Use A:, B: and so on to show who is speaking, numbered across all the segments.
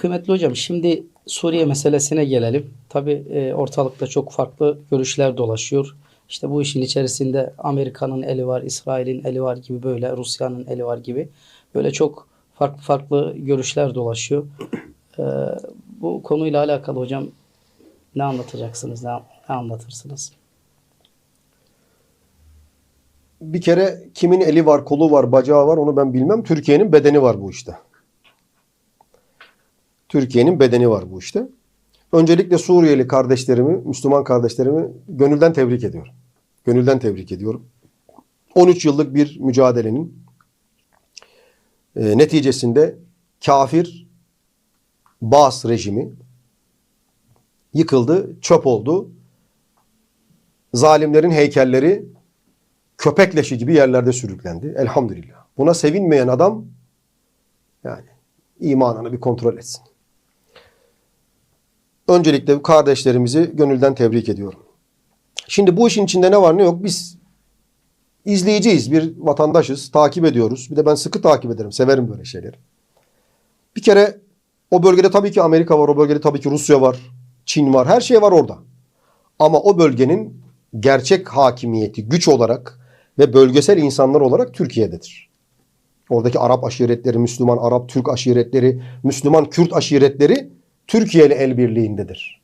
A: Kıymetli hocam şimdi Suriye meselesine gelelim. Tabi ortalıkta çok farklı görüşler dolaşıyor. İşte bu işin içerisinde Amerika'nın eli var, İsrail'in eli var gibi böyle, Rusya'nın eli var gibi. Böyle çok farklı farklı görüşler dolaşıyor. E, bu konuyla alakalı hocam ne anlatacaksınız, ne, ne anlatırsınız?
B: Bir kere kimin eli var, kolu var, bacağı var onu ben bilmem. Türkiye'nin bedeni var bu işte. Türkiye'nin bedeni var bu işte. Öncelikle Suriyeli kardeşlerimi, Müslüman kardeşlerimi gönülden tebrik ediyorum. Gönülden tebrik ediyorum. 13 yıllık bir mücadelenin e, neticesinde kafir Baas rejimi yıkıldı, çöp oldu. Zalimlerin heykelleri köpek leşi gibi yerlerde sürüklendi. Elhamdülillah. Buna sevinmeyen adam yani imanını bir kontrol etsin. Öncelikle kardeşlerimizi gönülden tebrik ediyorum. Şimdi bu işin içinde ne var ne yok biz izleyiciyiz, bir vatandaşız, takip ediyoruz. Bir de ben sıkı takip ederim, severim böyle şeyleri. Bir kere o bölgede tabii ki Amerika var, o bölgede tabii ki Rusya var, Çin var, her şey var orada. Ama o bölgenin gerçek hakimiyeti güç olarak ve bölgesel insanlar olarak Türkiye'dedir. Oradaki Arap aşiretleri, Müslüman Arap Türk aşiretleri, Müslüman Kürt aşiretleri Türkiye ile el birliğindedir.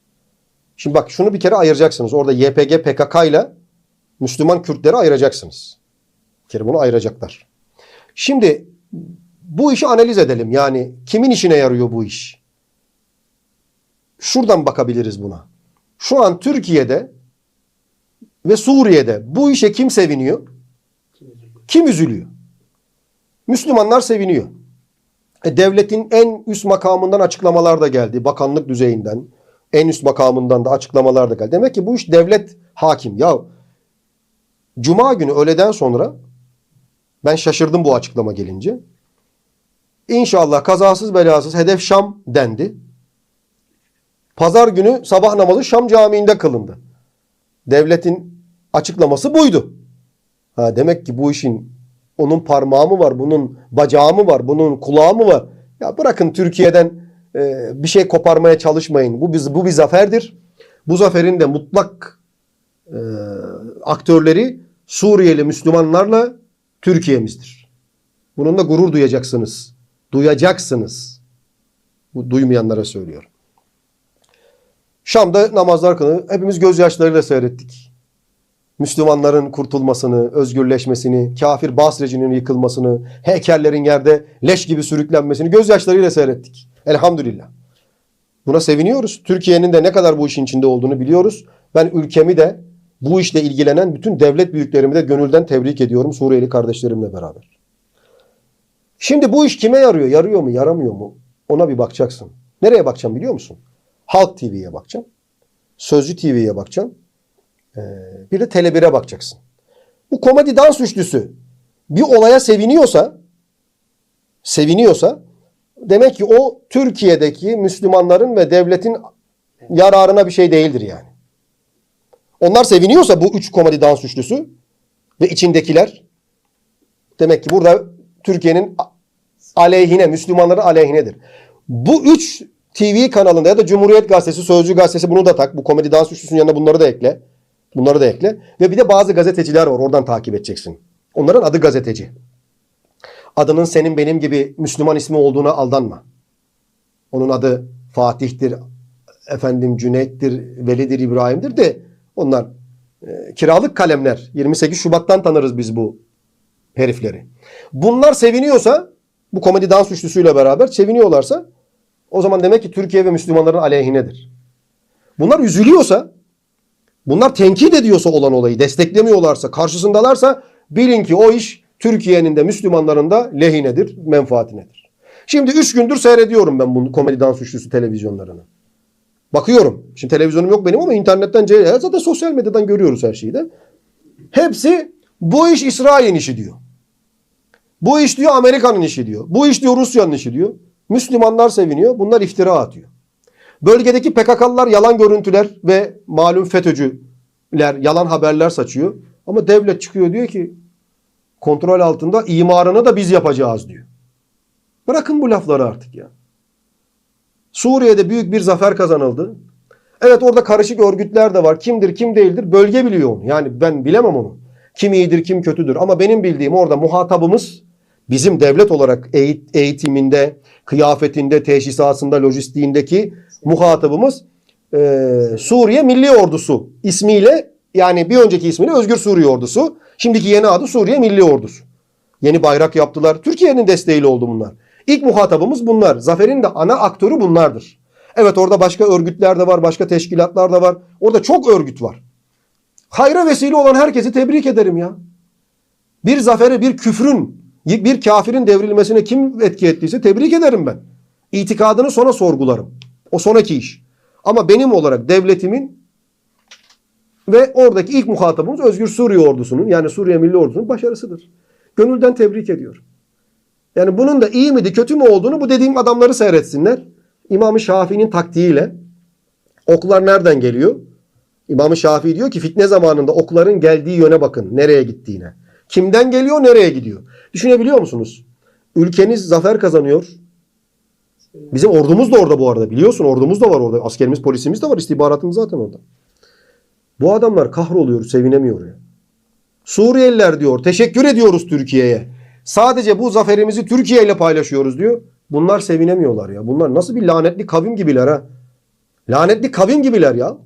B: Şimdi bak şunu bir kere ayıracaksınız. Orada YPG PKK ile Müslüman Kürtleri ayıracaksınız. Bir kere bunu ayıracaklar. Şimdi bu işi analiz edelim. Yani kimin işine yarıyor bu iş? Şuradan bakabiliriz buna. Şu an Türkiye'de ve Suriye'de bu işe kim seviniyor? Kim üzülüyor? Müslümanlar seviniyor. E, devletin en üst makamından açıklamalar da geldi. Bakanlık düzeyinden, en üst makamından da açıklamalar da geldi. Demek ki bu iş devlet hakim. Ya Cuma günü öğleden sonra ben şaşırdım bu açıklama gelince. İnşallah kazasız belasız hedef Şam dendi. Pazar günü sabah namazı Şam Camii'nde kılındı. Devletin açıklaması buydu. Ha, demek ki bu işin onun parmağı mı var, bunun bacağı mı var, bunun kulağı mı var? Ya bırakın Türkiye'den e, bir şey koparmaya çalışmayın. Bu biz bu bir zaferdir. Bu zaferin de mutlak e, aktörleri Suriyeli Müslümanlarla Türkiye'mizdir. Bununla gurur duyacaksınız. Duyacaksınız. Bu duymayanlara söylüyorum. Şam'da namazlar kılınır. Hepimiz gözyaşlarıyla seyrettik. Müslümanların kurtulmasını, özgürleşmesini, kafir Basreci'nin yıkılmasını, heykellerin yerde leş gibi sürüklenmesini gözyaşlarıyla seyrettik. Elhamdülillah. Buna seviniyoruz. Türkiye'nin de ne kadar bu işin içinde olduğunu biliyoruz. Ben ülkemi de bu işle ilgilenen bütün devlet büyüklerimi de gönülden tebrik ediyorum Suriyeli kardeşlerimle beraber. Şimdi bu iş kime yarıyor? Yarıyor mu, yaramıyor mu? Ona bir bakacaksın. Nereye bakacağım biliyor musun? Halk TV'ye bakacağım. Sözcü TV'ye bakacağım. Ee, bir de Tele1'e bakacaksın. Bu komedi dans üçlüsü bir olaya seviniyorsa seviniyorsa demek ki o Türkiye'deki Müslümanların ve devletin yararına bir şey değildir yani. Onlar seviniyorsa bu üç komedi dans üçlüsü ve içindekiler demek ki burada Türkiye'nin aleyhine, Müslümanların aleyhinedir. Bu üç TV kanalında ya da Cumhuriyet Gazetesi, Sözcü Gazetesi bunu da tak. Bu komedi dans üçlüsünün yanına bunları da ekle. Bunları da ekle. Ve bir de bazı gazeteciler var. Oradan takip edeceksin. Onların adı gazeteci. Adının senin benim gibi Müslüman ismi olduğuna aldanma. Onun adı Fatih'tir, efendim Cüneyt'tir, Velidir, İbrahim'dir de onlar e, kiralık kalemler. 28 Şubat'tan tanırız biz bu herifleri. Bunlar seviniyorsa bu komedi dans üçlüsüyle beraber seviniyorlarsa o zaman demek ki Türkiye ve Müslümanların aleyhinedir. Bunlar üzülüyorsa bunlar tenkit ediyorsa olan olayı desteklemiyorlarsa karşısındalarsa bilin ki o iş Türkiye'nin de Müslümanların da lehinedir, menfaatinedir. Şimdi üç gündür seyrediyorum ben bunu komedi dans üçlüsü televizyonlarını. Bakıyorum. Şimdi televizyonum yok benim ama internetten zaten sosyal medyadan görüyoruz her şeyi de. Hepsi bu iş İsrail'in işi diyor. Bu iş diyor Amerika'nın işi diyor. Bu iş diyor Rusya'nın işi diyor. Müslümanlar seviniyor. Bunlar iftira atıyor. Bölgedeki PKK'lılar yalan görüntüler ve malum FETÖ'cüler yalan haberler saçıyor. Ama devlet çıkıyor diyor ki kontrol altında imarını da biz yapacağız diyor. Bırakın bu lafları artık ya. Suriye'de büyük bir zafer kazanıldı. Evet orada karışık örgütler de var. Kimdir kim değildir bölge biliyor onu. Yani ben bilemem onu. Kim iyidir kim kötüdür. Ama benim bildiğim orada muhatabımız bizim devlet olarak eğit- eğitiminde, kıyafetinde, teşhisatında, lojistiğindeki muhatabımız eee, Suriye Milli Ordusu ismiyle yani bir önceki ismiyle Özgür Suriye Ordusu. Şimdiki yeni adı Suriye Milli Ordusu. Yeni bayrak yaptılar. Türkiye'nin desteğiyle oldu bunlar. İlk muhatabımız bunlar. Zaferin de ana aktörü bunlardır. Evet orada başka örgütler de var, başka teşkilatlar da var. Orada çok örgüt var. Hayra vesile olan herkesi tebrik ederim ya. Bir zafere, bir küfrün, bir kafirin devrilmesine kim etki ettiyse tebrik ederim ben. İtikadını sonra sorgularım. O sonraki iş. Ama benim olarak devletimin ve oradaki ilk muhatabımız Özgür Suriye ordusunun yani Suriye Milli Ordusu'nun başarısıdır. Gönülden tebrik ediyorum. Yani bunun da iyi miydi kötü mü olduğunu bu dediğim adamları seyretsinler. İmam-ı Şafii'nin taktiğiyle oklar nereden geliyor? İmam-ı Şafii diyor ki fitne zamanında okların geldiği yöne bakın. Nereye gittiğine. Kimden geliyor nereye gidiyor? Düşünebiliyor musunuz? Ülkeniz zafer kazanıyor. Bizim ordumuz da orada bu arada. Biliyorsun ordumuz da var orada. Askerimiz, polisimiz de var. istihbaratımız zaten orada. Bu adamlar kahroluyor, sevinemiyor ya. Suriyeliler diyor, teşekkür ediyoruz Türkiye'ye. Sadece bu zaferimizi Türkiye ile paylaşıyoruz diyor. Bunlar sevinemiyorlar ya. Bunlar nasıl bir lanetli kavim gibiler ha. Lanetli kavim gibiler ya.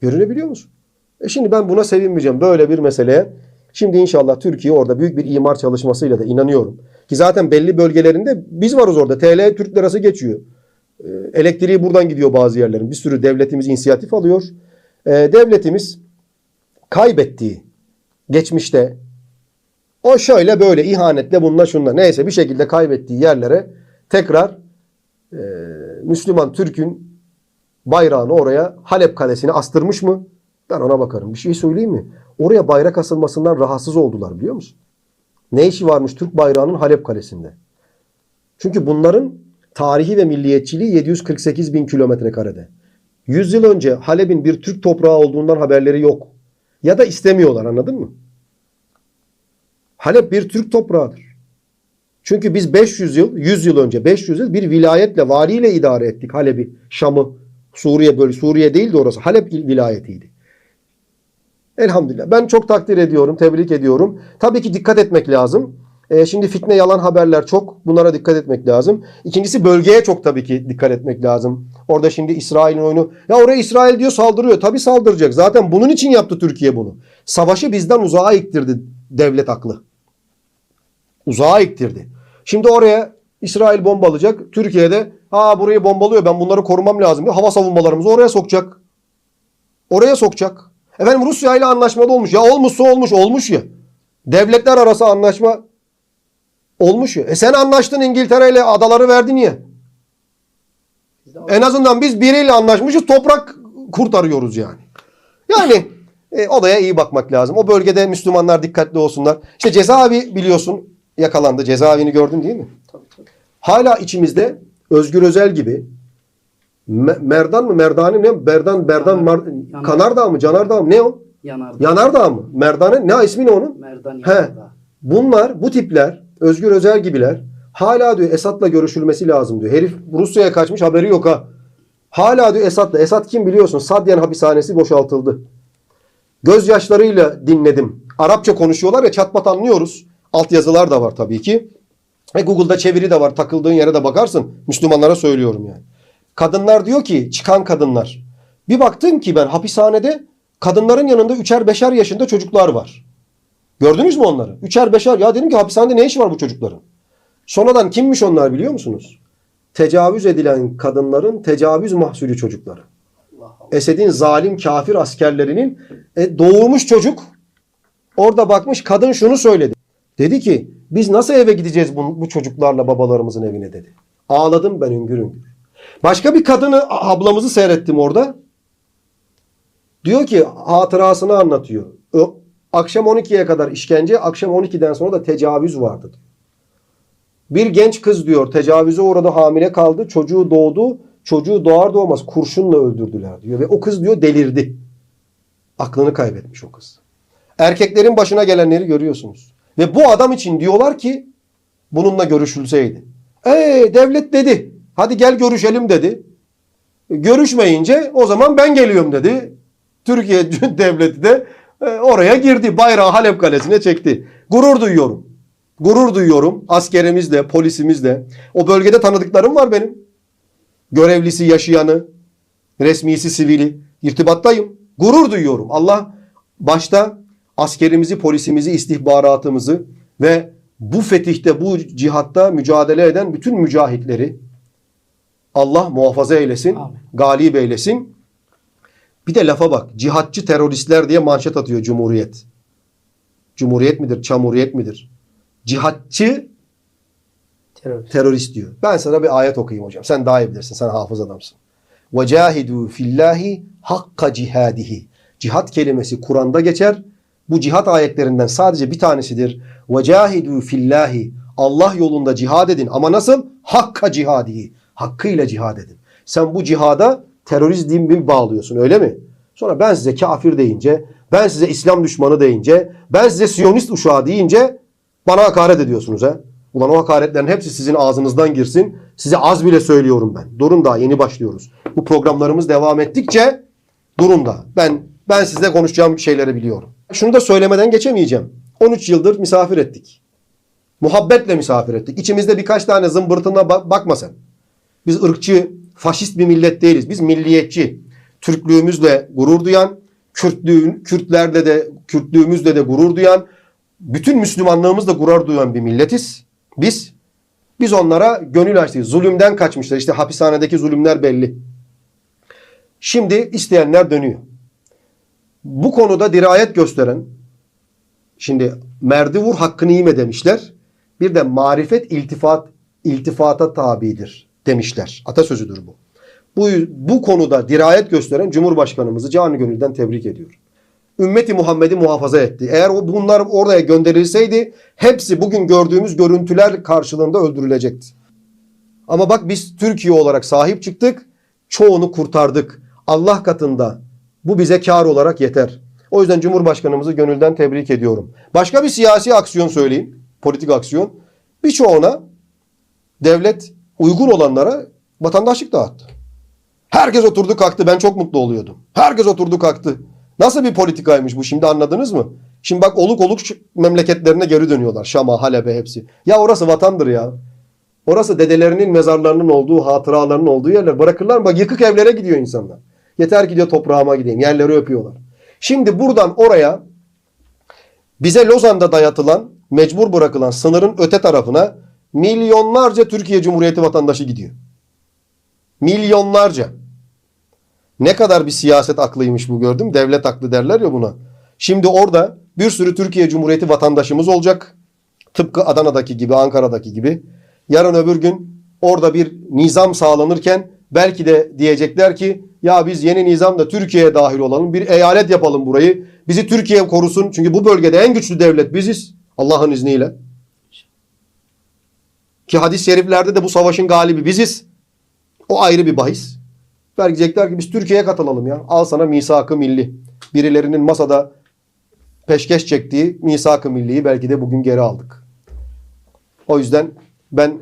B: Görünebiliyor musun? E şimdi ben buna sevinmeyeceğim böyle bir meseleye. Şimdi inşallah Türkiye orada büyük bir imar çalışmasıyla da inanıyorum. Ki zaten belli bölgelerinde biz varız orada. TL Türk lirası geçiyor. E, Elektriği buradan gidiyor bazı yerlerin. Bir sürü devletimiz inisiyatif alıyor. E, devletimiz kaybettiği geçmişte o şöyle böyle ihanetle bununla şunla neyse bir şekilde kaybettiği yerlere tekrar e, Müslüman Türk'ün bayrağını oraya Halep Kalesi'ne astırmış mı? Ben ona bakarım. Bir şey söyleyeyim mi? Oraya bayrak asılmasından rahatsız oldular biliyor musun? Ne işi varmış Türk bayrağının Halep Kalesi'nde? Çünkü bunların tarihi ve milliyetçiliği 748 bin kilometre karede. 100 yıl önce Halep'in bir Türk toprağı olduğundan haberleri yok. Ya da istemiyorlar anladın mı? Halep bir Türk toprağıdır. Çünkü biz 500 yıl, 100 yıl önce 500 yıl bir vilayetle, valiyle idare ettik Halep'i, Şam'ı. Suriye böyle Suriye değildi orası. Halep il- vilayetiydi. Elhamdülillah. Ben çok takdir ediyorum, tebrik ediyorum. Tabii ki dikkat etmek lazım. Ee, şimdi fitne yalan haberler çok. Bunlara dikkat etmek lazım. İkincisi bölgeye çok tabii ki dikkat etmek lazım. Orada şimdi İsrail'in oyunu. Ya oraya İsrail diyor saldırıyor. Tabii saldıracak. Zaten bunun için yaptı Türkiye bunu. Savaşı bizden uzağa iktirdi devlet aklı. Uzağa iktirdi. Şimdi oraya İsrail bombalayacak. Türkiye'de ha burayı bombalıyor ben bunları korumam lazım diyor. Hava savunmalarımızı oraya sokacak. Oraya sokacak. Efendim Rusya ile anlaşmada olmuş. Ya olmuşsa olmuş. Olmuş ya. Devletler arası anlaşma olmuş ya. E sen anlaştın İngiltere ile adaları verdin ya. En azından biz biriyle anlaşmışız. Toprak kurtarıyoruz yani. Yani e, odaya iyi bakmak lazım. O bölgede Müslümanlar dikkatli olsunlar. İşte cezaevi biliyorsun yakalandı. Cezaevini gördün değil mi?
A: Tabii, tabii.
B: Hala içimizde Özgür Özel gibi Me- Merdan mı? Merdane ne? Berdan, Berdan, Mar-
A: Yanar-
B: Kanardağ mı? Canardağ mı? Ne o?
A: Yanardağ.
B: Yanardağ mı? Merdane ne? ismi ne onun?
A: Merdan
B: He.
A: Yanardağ.
B: Bunlar, bu tipler, Özgür Özel gibiler hala diyor Esad'la görüşülmesi lazım diyor. Herif Rusya'ya kaçmış haberi yok ha. Hala diyor Esad'la. Esad kim biliyorsun? Sadyan hapishanesi boşaltıldı. Gözyaşlarıyla dinledim. Arapça konuşuyorlar ya çatpat anlıyoruz. Altyazılar da var tabii ki. Ve Google'da çeviri de var. Takıldığın yere de bakarsın. Müslümanlara söylüyorum yani. Kadınlar diyor ki çıkan kadınlar. Bir baktım ki ben hapishanede kadınların yanında üçer beşer yaşında çocuklar var. Gördünüz mü onları? Üçer beşer. Ya dedim ki hapishanede ne işi var bu çocukların? Sonradan kimmiş onlar biliyor musunuz? Tecavüz edilen kadınların tecavüz mahsulü çocukları. Esed'in zalim kafir askerlerinin e, doğurmuş çocuk orada bakmış kadın şunu söyledi. Dedi ki biz nasıl eve gideceğiz bu, bu çocuklarla babalarımızın evine dedi. Ağladım ben üngür üngür. Başka bir kadını ablamızı seyrettim orada. Diyor ki hatırasını anlatıyor. Akşam 12'ye kadar işkence, akşam 12'den sonra da tecavüz vardı. Bir genç kız diyor tecavüze uğradı hamile kaldı çocuğu doğdu çocuğu doğar doğmaz kurşunla öldürdüler diyor ve o kız diyor delirdi. Aklını kaybetmiş o kız. Erkeklerin başına gelenleri görüyorsunuz. Ve bu adam için diyorlar ki bununla görüşülseydi. Ee, devlet dedi. Hadi gel görüşelim dedi. Görüşmeyince o zaman ben geliyorum dedi. Türkiye devleti de e, oraya girdi. Bayrağı Halep Kalesi'ne çekti. Gurur duyuyorum. Gurur duyuyorum. Askerimizle, polisimizle. O bölgede tanıdıklarım var benim. Görevlisi, yaşayanı, resmisi, sivili. irtibattayım. Gurur duyuyorum. Allah başta askerimizi, polisimizi, istihbaratımızı ve bu fetihte, bu cihatta mücadele eden bütün mücahitleri Allah muhafaza eylesin,
A: Amin.
B: galip eylesin. Bir de lafa bak. Cihatçı teröristler diye manşet atıyor Cumhuriyet. Cumhuriyet midir, çamuriyet midir? Cihatçı
A: Terörist.
B: terörist diyor. Ben sana bir ayet okuyayım hocam. Sen daha iyi bilirsin. Sen hafız adamsın. وَجَاهِدُوا fillahi hakka cihadihi. Cihat kelimesi Kur'an'da geçer. Bu cihat ayetlerinden sadece bir tanesidir. وَجَاهِدُوا fillahi. Allah yolunda cihad edin. Ama nasıl? Hakka cihadihi. Hakkıyla cihad edin. Sen bu cihada terörizm mi bağlıyorsun öyle mi? Sonra ben size kafir deyince, ben size İslam düşmanı deyince, ben size Siyonist uşağı deyince bana hakaret ediyorsunuz ha. Ulan o hakaretlerin hepsi sizin ağzınızdan girsin. Size az bile söylüyorum ben. Durun daha yeni başlıyoruz. Bu programlarımız devam ettikçe durun da. Ben ben sizle konuşacağım şeyleri biliyorum. Şunu da söylemeden geçemeyeceğim. 13 yıldır misafir ettik. Muhabbetle misafir ettik. İçimizde birkaç tane zımbırtına ba- bakma sen. Biz ırkçı, faşist bir millet değiliz. Biz milliyetçi. Türklüğümüzle gurur duyan, Kürtlüğün, Kürtlerle de Kürtlüğümüzle de gurur duyan, bütün Müslümanlığımızla gurur duyan bir milletiz. Biz biz onlara gönül açtık. Zulümden kaçmışlar. İşte hapishanedeki zulümler belli. Şimdi isteyenler dönüyor. Bu konuda dirayet gösteren şimdi merdi vur hakkını yeme demişler. Bir de marifet iltifat iltifata tabidir demişler. Atasözüdür bu. Bu, bu konuda dirayet gösteren Cumhurbaşkanımızı canı gönülden tebrik ediyorum. Ümmeti Muhammed'i muhafaza etti. Eğer o bunlar oraya gönderilseydi hepsi bugün gördüğümüz görüntüler karşılığında öldürülecekti. Ama bak biz Türkiye olarak sahip çıktık. Çoğunu kurtardık. Allah katında bu bize kar olarak yeter. O yüzden Cumhurbaşkanımızı gönülden tebrik ediyorum. Başka bir siyasi aksiyon söyleyeyim. Politik aksiyon. Birçoğuna devlet uygun olanlara vatandaşlık dağıttı. Herkes oturdu kalktı. Ben çok mutlu oluyordum. Herkes oturdu kalktı. Nasıl bir politikaymış bu şimdi anladınız mı? Şimdi bak oluk oluk memleketlerine geri dönüyorlar. Şam'a, Halep'e hepsi. Ya orası vatandır ya. Orası dedelerinin mezarlarının olduğu, hatıralarının olduğu yerler. Bırakırlar mı? Bak yıkık evlere gidiyor insanlar. Yeter ki diyor toprağıma gideyim. Yerleri öpüyorlar. Şimdi buradan oraya bize Lozan'da dayatılan, mecbur bırakılan sınırın öte tarafına milyonlarca Türkiye Cumhuriyeti vatandaşı gidiyor. Milyonlarca. Ne kadar bir siyaset aklıymış bu gördüm. Devlet aklı derler ya buna. Şimdi orada bir sürü Türkiye Cumhuriyeti vatandaşımız olacak. Tıpkı Adana'daki gibi, Ankara'daki gibi. Yarın öbür gün orada bir nizam sağlanırken belki de diyecekler ki ya biz yeni nizamda Türkiye'ye dahil olalım. Bir eyalet yapalım burayı. Bizi Türkiye korusun. Çünkü bu bölgede en güçlü devlet biziz. Allah'ın izniyle. Ki hadis-i şeriflerde de bu savaşın galibi biziz. O ayrı bir bahis. Verecekler ki biz Türkiye'ye katılalım ya. Al sana misak-ı milli. Birilerinin masada peşkeş çektiği misak-ı milliyi belki de bugün geri aldık. O yüzden ben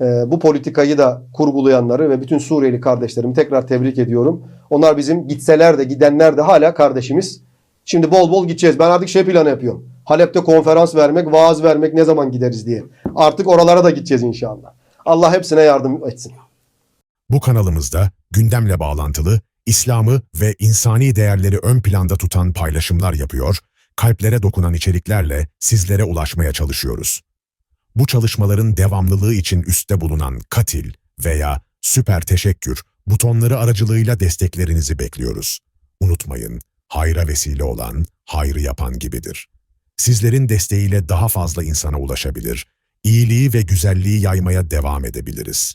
B: e, bu politikayı da kurgulayanları ve bütün Suriyeli kardeşlerimi tekrar tebrik ediyorum. Onlar bizim gitseler de gidenler de hala kardeşimiz. Şimdi bol bol gideceğiz. Ben artık şey planı yapıyorum. Halep'te konferans vermek, vaaz vermek ne zaman gideriz diye. Artık oralara da gideceğiz inşallah. Allah hepsine yardım etsin.
C: Bu kanalımızda gündemle bağlantılı, İslam'ı ve insani değerleri ön planda tutan paylaşımlar yapıyor, kalplere dokunan içeriklerle sizlere ulaşmaya çalışıyoruz. Bu çalışmaların devamlılığı için üstte bulunan katil veya süper teşekkür butonları aracılığıyla desteklerinizi bekliyoruz. Unutmayın, hayra vesile olan, hayrı yapan gibidir. Sizlerin desteğiyle daha fazla insana ulaşabilir, iyiliği ve güzelliği yaymaya devam edebiliriz.